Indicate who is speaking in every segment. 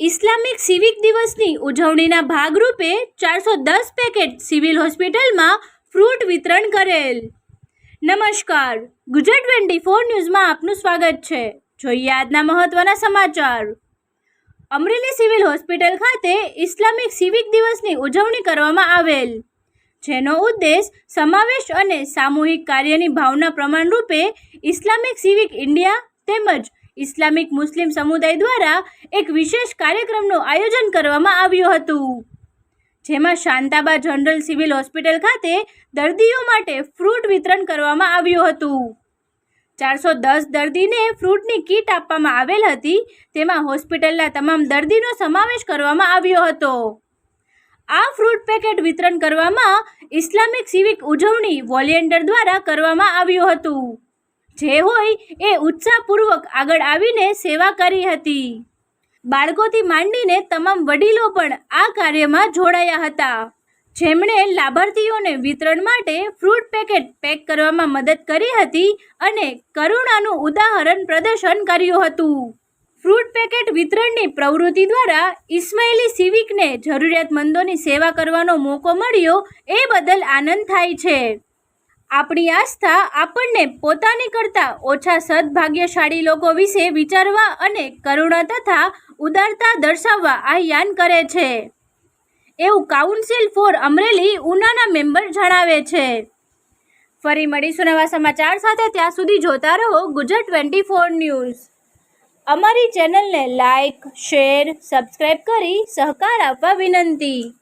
Speaker 1: Islamic civic દિવસની ઉજવણીના ભાગરૂપે ચારસો દસ પેકેટ સિવિલ હોસ્પિટલમાં ફ્રૂટ વિતરણ કરેલ. નમસ્કાર, ગુજરાત ટ્વેન્ટી ફોર ન્યૂઝમાં આપનું સ્વાગત છે. જોઈએ આજના મહત્વના સમાચાર. અમરેલી સિવિલ હોસ્પિટલ ખાતે ઇસ્લામિક સિવિક દિવસની ઉજવણી કરવામાં આવેલ. જેનો ઉદ્દેશ સમાવેશ અને સામૂહિક કાર્યની ભાવના પ્રમાણરૂપે ઇસ્લામિક સિવિક ઇન્ડિયા તેમજ ઇસ્લામિક મુસ્લિમ સમુદાય દ્વારા એક વિશેષ કાર્યક્રમનું આયોજન કરવામાં આવ્યું હતું. જેમાં શાંતાબા જનરલ સિવિલ હોસ્પિટલ ખાતે દર્દીઓ માટે ફ્રૂટ વિતરણ કરવામાં આવ્યું હતું. ચારસો દસ દર્દીને ફ્રૂટની કીટ આપવામાં આવેલ હતી, તેમાં હોસ્પિટલના તમામ દર્દીનો સમાવેશ કરવામાં આવ્યો હતો. આ ફ્રૂટ પેકેટ વિતરણ કરવામાં ઇસ્લામિક સિવિક ઉજવણી વોલિયન્ટર દ્વારા કરવામાં આવ્યું હતું. જે હોય એ ઉત્સાહપૂર્વક આગળ આવીને સેવા કરી હતી. બાળકોથી માંડીને તમામ વડીલો પણ આ કાર્યમાં જોડાયા હતા. જેમણે લાભાર્થીઓને વિતરણ માટે ફ્રૂટ પેકેટ પેક કરવામાં મદદ કરી હતી અને કરુણાનું ઉદાહરણ પ્રદર્શન કર્યું હતું. ફ્રૂટ પેકેટ વિતરણની પ્રવૃત્તિ દ્વારા ઇસ્માઇલી સિવિકને જરૂરિયાતમંદોની સેવા કરવાનો મોકો મળ્યો એ બદલ આનંદ થાય છે. આપણી આસ્થા આપણને પોતાની કરતાં ઓછા સદભાગ્યશાળી લોકો વિશે વિચારવા અને કરુણા તથા ઉદારતા દર્શાવવા આહ્વાન કરે છે. એવું કાઉન્સિલ ફોર અમરેલી ઉનાના મેમ્બર જણાવે છે. ફરી મળીશું નવા સમાચાર સાથે, ત્યાં સુધી જોતા રહો ગુજરાત ટ્વેન્ટી ફોર ન્યૂઝ. અમારી ચેનલને લાઇક શેર સબસ્ક્રાઈબ કરી સહકાર આપવા વિનંતી.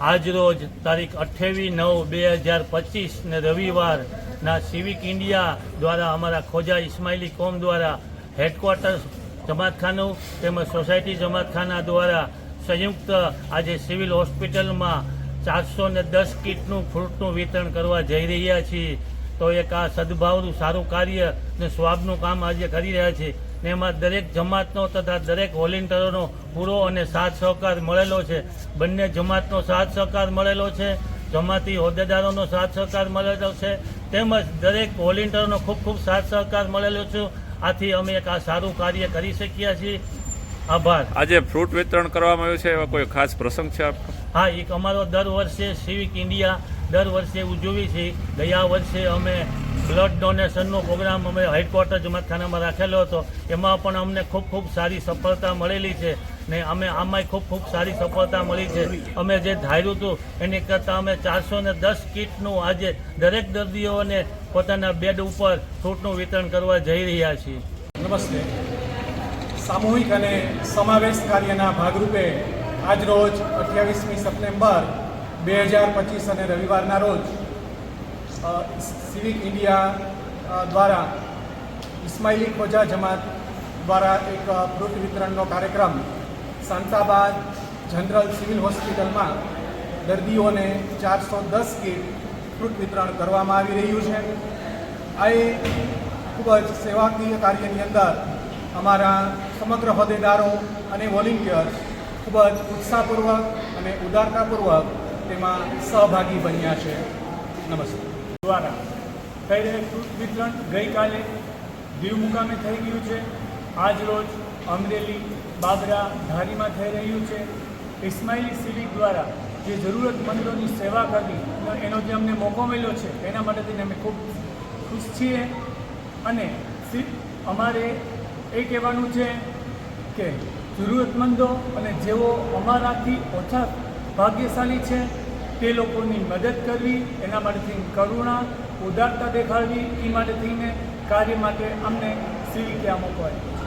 Speaker 2: આજ રોજ તારીખ અઠ્યાવીસ નવ બે હજાર પચીસ ને રવિવારના સિવિક ઇન્ડિયા દ્વારા અમારા ખોજા ઇસ્માઇલી કોમ દ્વારા હેડક્વાર્ટર્સ જમાતખાનું તેમજ સોસાયટી જમાતખાના દ્વારા સંયુક્ત આજે સિવિલ હોસ્પિટલમાં ચારસો ને દસ કીટનું ફ્રૂટનું વિતરણ કરવા જઈ રહ્યા છીએ. તો એક આ સદભાવનું સારું કાર્ય ને સ્વાબનું કામ આજે કરી રહ્યા છીએ ને એમાં દરેક જમાતનો તથા દરેક વોલેન્ટિયરોનો પૂરો અને સાથ સહકાર મળેલો છે. બંને જમાતનો સાથ સહકાર મળેલો છે. જમાતી હોદ્દેદારોનો સાથ સહકાર મળેલો છે. તેમજ દરેક વોલેન્ટિયરોનો ખૂબ ખૂબ સાથ સહકાર મળેલો છે. આથી અમે એક આ સારું કાર્ય કરી શક્યા છીએ. આભાર.
Speaker 3: આજે ફ્રૂટ વિતરણ કરવામાં આવ્યું છે એવા કોઈ ખાસ પ્રસંગ છે આપનો?
Speaker 2: હા એક અમારો દર વર્ષે સિવિક ઇન્ડિયા દર વર્ષે ઉજવી છે ગયા વર્ષે અમે બ્લડ ડોનેશનનો પ્રોગ્રામ અમે હેડક્વાર્ટર જમાતખાનામાં રાખેલો હતો. એમાં પણ અમને ખૂબ ખૂબ સારી સફળતા મળેલી છે ને અમે આમાંય ખૂબ ખૂબ સારી સફળતા મળી છે. અમે જે ધાર્યું હતું, એની કરતાં અમે ચારસો ને દસ કીટનું આજે દરેક દર્દીઓને પોતાના બેડ ઉપર ફ્રૂટનું વિતરણ કરવા જઈ રહ્યા છીએ.
Speaker 4: નમસ્તે. સામૂહિક અને સમાવેશ કાર્યના ભાગરૂપે આજરોજ અઠ્યાવીસમી સપ્ટેમ્બર, બે હજાર પચીસ અને રવિવારના રોજ સિવિક ઇન્ડિયા દ્વારા ઇસ્માઇલી ખોજા જમાત દ્વારા એક ફ્રૂટ વિતરણનો કાર્યક્રમ સાંતાબાદ જનરલ સિવિલ હોસ્પિટલમાં દર્દીઓને ચારસો દસ કીટ ફ્રૂટ વિતરણ કરવામાં આવી રહ્યું છે. આ એ ખૂબ જ સેવાકીય કાર્યની અંદર અમારા સમગ્ર હોદ્દેદારો અને વોલિન્ટિયર્સ ખૂબ જ ઉત્સાહપૂર્વક અને ઉદારતાપૂર્વક તેમાં સહભાગી બન્યા છે. નમસ્તે
Speaker 5: દ્વારા થઈ રહેલ ફ્રૂટ વિતરણ ગઈકાલે દીવ મુકામે થઈ ગયું છે. આજ રોજ અમરેલી, બાબરા, ધારીમાં થઈ રહ્યું છે. ઇસ્માઇલી સિવિક દ્વારા જે જરૂરતમંદોની સેવા કરવી, એનો જે અમને મોકો મળ્યો છે, એના માટે થઈને અમે ખૂબ ખુશ છીએ. અને અમારે એ કહેવાનું છે કે, જરૂરતમંદો અને જેઓ અમારાથી ઓછા ભાગ્યશાળી છે તે લોકોની મદદ કરવી, એના માટેથી કરુણા, ઉદારતા દેખાડવી એ માટે થઈને કાર્ય માટે અમને સિવિકે આ મોકો આપ્યો